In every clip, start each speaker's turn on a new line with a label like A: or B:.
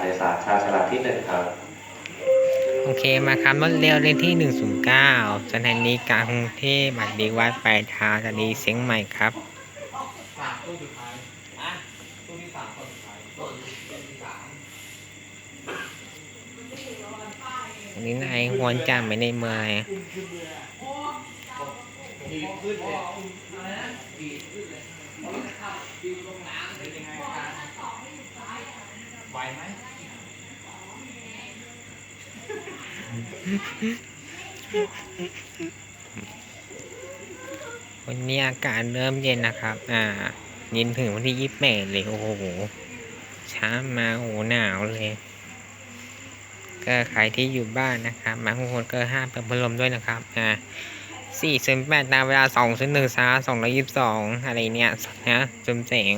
A: ในสามชาฉลากที่หนึ่งครับ
B: โอเคมาครับรถเร็วเลขที่ 109สถานีกลางกรุงเทพบัตรดีวัดปลายทางสถานีเสียงใหม่ครับอันนี้นายฮวนจำไม่ในเมืองเลย วันนี้อากาศเริ่มเย็นนะครับ อ่าเย็นถึงวันที่ยี่สิบแปดเลย โอ้โห ช้ามาโอ้โหหนาวเลย ก็ใครที่อยู่บ้านนะครับบางคนก็ห้ามเปิดพัดลมด้วยนะครับ อ่าสี่ศูนย์แปดตามเวลาสองศูนย์หนึ่งซาสองร้อยยี่สิบสองอะไรเนี่ยนะจุมแสง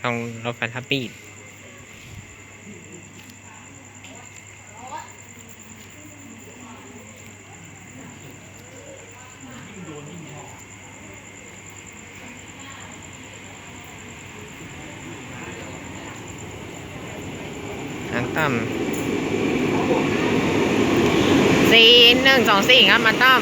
B: ช่องรถไฟทับปีด อันต่ำสี่หนึ่งสองสี่ครับมาต้อ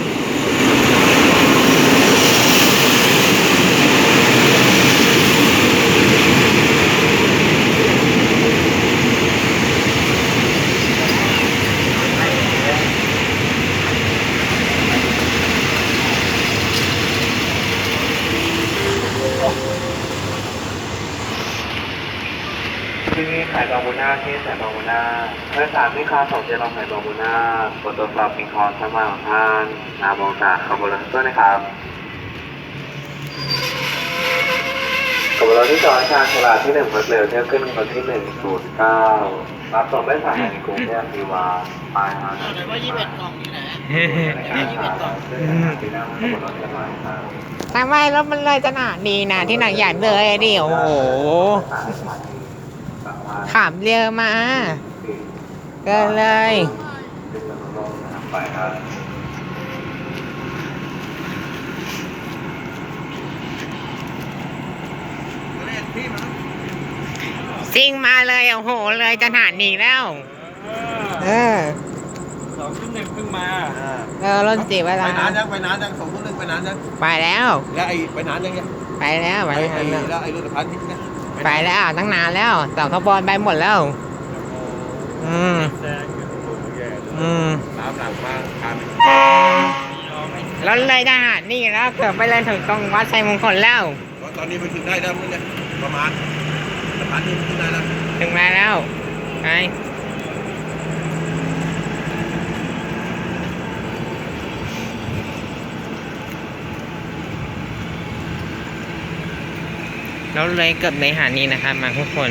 A: ที่นี่ขายบาบูน่าที่สายบาบูน่าเมื่อสามที่คาส่งเจลองขายบาบูน่ากดตรวจสอบสิ่งของสมาของท่านนาบองตาขบวนรถด้วยนะครับขบวนรถที่สองชาญชลาที่หนึ่งรถเร็วเที่ยวขึ้นคนที่หนึ่งศูนย์เก้ารับส่งได้สายในกรุงเทพดีวาปลายทาง
C: แต่ว่ายี่สิบเอ็ดกล่องอยู่ไหน
B: ทำไมรถมันเลยขนาดีนะที่หนักใหญ่เลยดิโอ้โห ขับเร็วมาเก็เลย
A: ไปครับ
B: ซิ่งมาเลยโอ้โหเลยขนาดนี้แล้ว เออ
C: สองทุ่มหนึ่งเพิ่งมา
B: เออรถจีบเว
C: ไป
B: ลานา
C: นยังไปนานยังสองทุ่มหนึ่งไปนานยัง
B: ไปแล้ว
C: แล้วไอ้ไปนานยังเนี่ย
B: ไปแล้วไป
C: ไอ้
B: แล้ว
C: แล้วไอ้รถพันทิพย์เนี่ย
B: ไปแล้วตั้งนานแล้วสองขบวนไปหมดแล้ว อืม
C: แซงโอ้โหแย่เลย
B: อืม
C: น้ำหลังมากการ
B: รถเลยทหารนี่แล้วเกือบไปเลยถึงตรงวัดชัยมงคลแล้ว
C: ตอนนี้มันถึงได้แล้วมั้งเนี่ยประมาณสะพานนี้มันถึงได้แล้ว
B: ถึงมาแล้วไป แล้วเลยเกือบในหานี้นะครับมาทุกคน